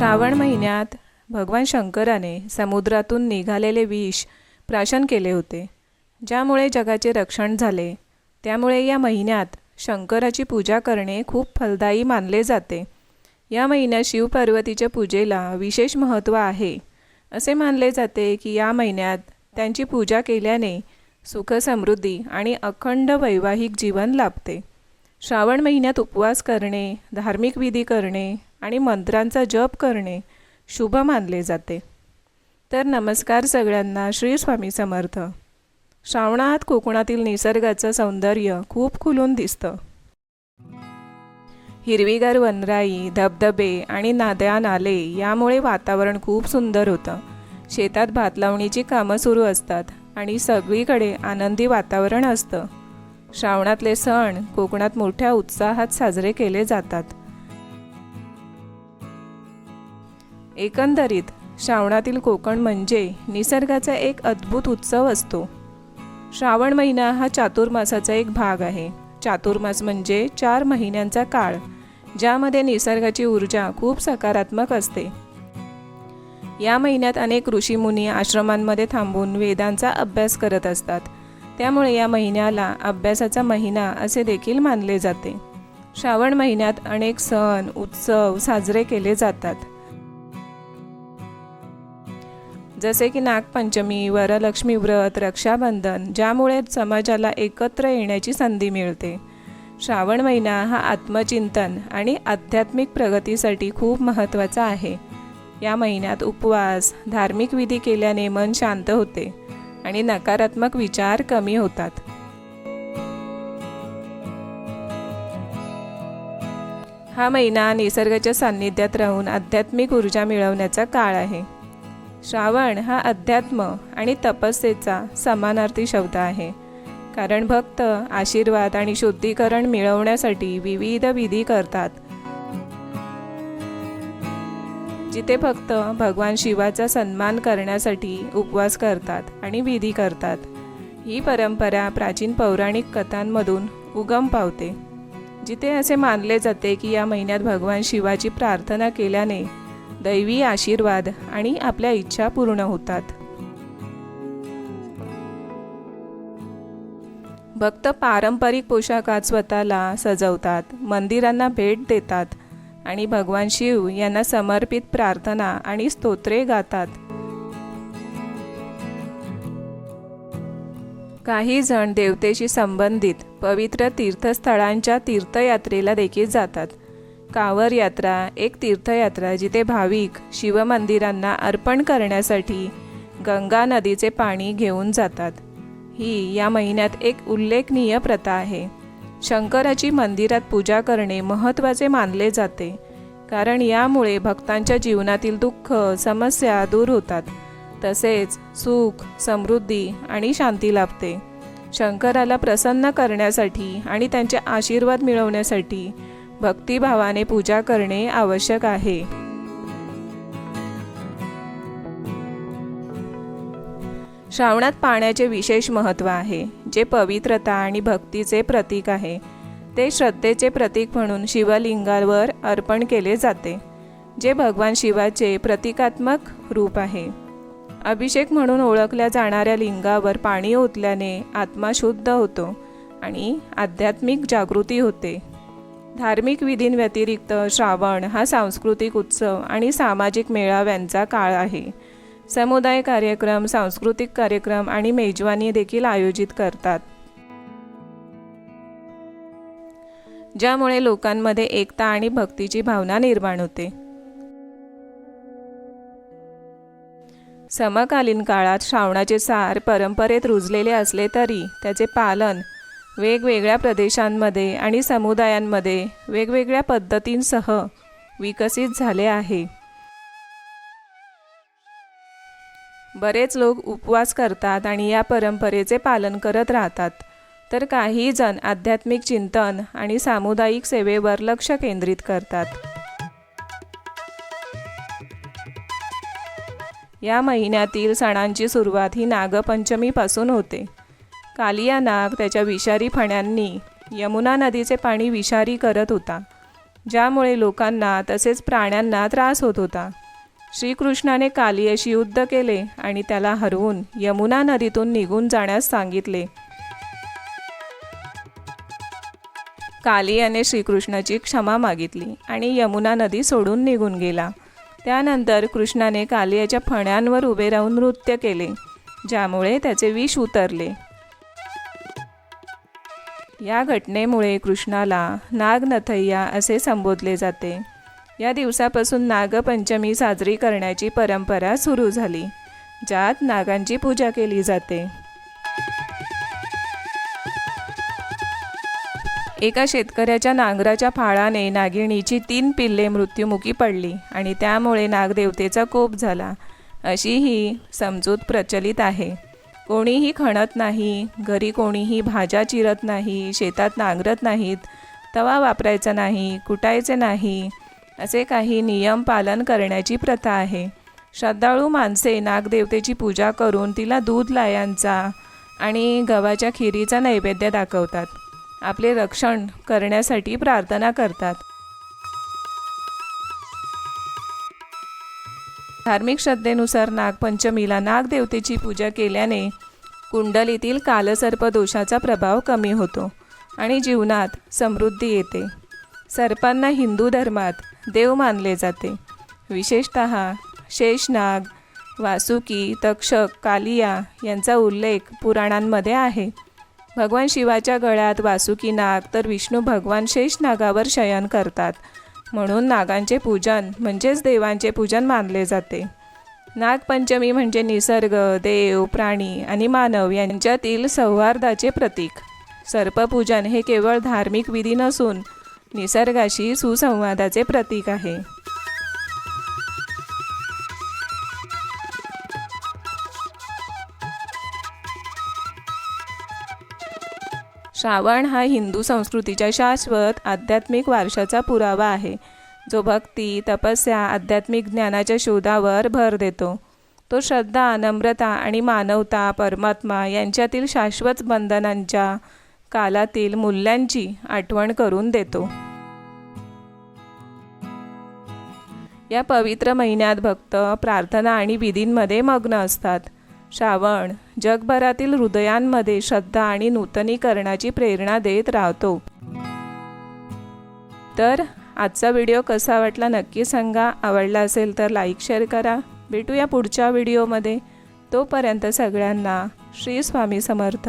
श्रावण महिन्यात भगवान शंकराने समुद्रातून निघालेले विष प्राशन केले होते. ज्यामुळे जगाचे रक्षण झाले. त्यामुळे या महिन्यात शंकराची पूजा करणे खूप फलदायी मानले जाते. या महिन्यात शिवपार्वतीच्या पूजेला विशेष महत्त्व आहे. असे मानले जाते की या महिन्यात त्यांची पूजा केल्याने सुख समृद्धी आणि अखंड वैवाहिक जीवन लाभते. श्रावण महिन्यात उपवास करणे धार्मिक विधी करणे आणि मंत्रांचा जप करणे शुभ मानले जाते. तर नमस्कार सगळ्यांना श्री स्वामी समर्थ. श्रावणात कोकणातील निसर्गाचं सौंदर्य खूप खुलून दिसतं. हिरवीगार वनराई धबधबे आणि नाद्या नाले यामुळे वातावरण खूप सुंदर होतं. शेतात भात लावणीची कामं सुरू असतात आणि सगळीकडे आनंदी वातावरण असतं. श्रावणातले सण कोकणात मोठ्या उत्साहात साजरे केले जातात. एकंदरीत श्रावणातील कोकण म्हणजे निसर्गाचा एक अद्भुत उत्सव असतो. श्रावण महिना हा चातुर्मासाचा एक भाग आहे. चातुर्मास म्हणजे चार महिन्यांचा काळ ज्यामध्ये निसर्गाची ऊर्जा खूप सकारात्मक असते. या महिन्यात अनेक ऋषीमुनी आश्रमांमध्ये थांबून वेदांचा अभ्यास करत असतात. त्यामुळे या महिन्याला अभ्यासाचा महिना असे देखील मानले जाते. श्रावण महिन्यात अनेक सण उत्सव साजरे केले जातात. जसे की नागपंचमी वरलक्ष्मी व्रत रक्षाबंधन ज्यामुळे समाजाला एकत्र येण्याची संधी मिळते. श्रावण महिना हा आत्मचिंतन आणि आध्यात्मिक प्रगतीसाठी खूप महत्त्वाचा आहे. या महिन्यात उपवास धार्मिक विधी केल्याने मन शांत होते आणि नकारात्मक विचार कमी होतात. हा महिना निसर्गाच्या सान्निध्यात राहून आध्यात्मिक ऊर्जा मिळवण्याचा काळ आहे. श्रावण हा अध्यात्म आणि तपस्येचा समानार्थी शब्द आहे. कारण भक्त आशीर्वाद आणि शुद्धीकरण मिळवण्यासाठी विविध विधी करतात. जिथे भक्त भगवान शिवाचा सन्मान करण्यासाठी उपवास करतात आणि विधी करतात ही परंपरा प्राचीन पौराणिक कथांमधून उगम पावते. जिथे असे मानले जाते की या महिन्यात भगवान शिवाची प्रार्थना केल्याने दैवी आशीर्वाद आणि आपल्या इच्छा पूर्ण होतात. भक्त पारंपरिक पोशाखात स्वतःला सजवतात मंदिरांना भेट देतात आणि भगवान शिव यांना समर्पित प्रार्थना आणि स्तोत्रे गातात. काही जण देवतेशी संबंधित पवित्र तीर्थस्थळांच्या तीर्थयात्रेला देखील जातात. कावर यात्रा एक तीर्थयात्रा जिथे भाविक शिवमंदिरांना अर्पण करण्यासाठी गंगा नदीचे पाणी घेऊन जातात. ही या महिन्यात एक उल्लेखनीय प्रथा आहे. शंकराची मंदिरात पूजा करणे महत्त्वाचे मानले जाते कारण यामुळे भक्तांच्या जीवनातील दुःख समस्या दूर होतात. तसेच सुख समृद्धी आणि शांती लाभते. शंकराला प्रसन्न करण्यासाठी आणि त्यांचे आशीर्वाद मिळवण्यासाठी भक्तिभावाने पूजा करणे आवश्यक आहे. श्रावणात पाण्याचे विशेष महत्त्व आहे जे पवित्रता आणि भक्तीचे प्रतीक आहे. ते श्रद्धेचे प्रतीक म्हणून शिवलिंगावर अर्पण केले जाते जे भगवान शिवाचे प्रतिकात्मक रूप आहे. अभिषेक म्हणून ओळखल्या जाणाऱ्या लिंगावर पाणी ओतल्याने आत्मा शुद्ध होतो आणि आध्यात्मिक जागृती होते. धार्मिक विधींव्यतिरिक्त श्रावण हा सांस्कृतिक उत्सव आणि सामाजिक मेळाव्यांचा काळ आहे. समुदाय कार्यक्रम सांस्कृतिक कार्यक्रम आणि मेजवानी देखील आयोजित करतात. ज्यामुळे लोकांमध्ये एकता आणि भक्तीची भावना निर्माण होते. समकालीन काळात श्रावणाचे सार परंपरेत रुजलेले असले तरी त्याचे पालन वेगवेगळ्या प्रदेशांमध्ये आणि समुदायांमध्ये वेगवेगळ्या पद्धतींसह विकसित झाले आहे. बरेच लोक उपवास करतात आणि या परंपरेचे पालन करत राहतात. तर काही जण आध्यात्मिक चिंतन आणि सामुदायिक सेवेवर लक्ष केंद्रित करतात. या महिन्यातील सणांची सुरुवात ही नागपंचमीपासून होते. कालिया नाग त्याच्या विषारी फण्यांनी यमुना नदीचे पाणी विषारी करत होता. ज्यामुळे लोकांना तसेच प्राण्यांना त्रास होत होता. श्रीकृष्णाने कालियाशी युद्ध केले आणि त्याला हरवून यमुना नदीतून निघून जाण्यास सांगितले. कालियाने श्रीकृष्णाची क्षमा मागितली आणि यमुना नदी सोडून निघून गेला. त्यानंतर कृष्णाने कालियाच्या फण्यांवर उभे राहून नृत्य केले ज्यामुळे त्याचे विष उतरले. या घटनेमुळे कृष्णाला नागनथय्या असे संबोधले जाते. या दिवसापासून नागपंचमी साजरी करण्याची परंपरा सुरू झाली ज्यात नागांची पूजा केली जाते. एका शेतकऱ्याच्या नांगराच्या फाळाने नागिणीची तीन पिल्ले मृत्युमुखी पडली आणि त्यामुळे नागदेवतेचा कोप झाला अशी ही समजूत प्रचलित आहे. कोणीही खणत नाही घरी कोणीही भाज्या चिरत नाही शेतात नांगरत नाहीत तवा वापरायचा नाही कुटायचे नाही असे काही नियम पालन करण्याची प्रथा आहे. श्रद्धाळू माणसे नागदेवतेची पूजा करून तिला दूध लायांचा आणि गव्हाच्या खिरीचा नैवेद्य दाखवतात. आपले रक्षण करण्यासाठी प्रार्थना करतात. धार्मिक श्रद्धेनुसार नागपंचमीला नागदेवतेची पूजा केल्याने कुंडलीतील कालसर्प दोषाचा प्रभाव कमी होतो आणि जीवनात समृद्धी येते. सर्पांना हिंदू धर्मात देव मानले जाते. विशेषत शेषनाग वासुकी तक्षक कालिया यांचा उल्लेख पुराणांमध्ये आहे. भगवान शिवाच्या गळ्यात वासुकी नाग तर विष्णू भगवान शेषनागावर शयन करतात. म्हणून नागांचे पूजन म्हणजेच देवांचे पूजन मानले जाते. नागपंचमी म्हणजे निसर्ग देव प्राणी आणि मानव यांच्यातील सौहार्दाचे प्रतीक. सर्पपूजन हे केवळ धार्मिक विधी नसून निसर्गाशी सुसंवादाचे प्रतीक आहे. श्रावण हा हिंदू संस्कृतीच्या शाश्वत आध्यात्मिक वारशाचा पुरावा आहे. जो भक्ती तपस्या आध्यात्मिक ज्ञानाच्या शोधावर भर देतो. तो श्रद्धा नम्रता आणि मानवता परमात्मा यांच्यातील शाश्वत बंधनांच्या कालातील मूल्यांची आठवण करून देतो. या पवित्र महिन्यात भक्त प्रार्थना आणि विधींमध्ये मग्न असतात. श्रावण जगभरातील हृदयांमध्ये श्रद्धा आणि नूतनीकरणाची प्रेरणा देत राहतो. तर आजचा व्हिडिओ कसा वाटला नक्की सांगा. आवडला असेल तर लाईक शेअर करा. भेटूया पुढच्या व्हिडिओमध्ये. तोपर्यंत सगळ्यांना श्री स्वामी समर्थ.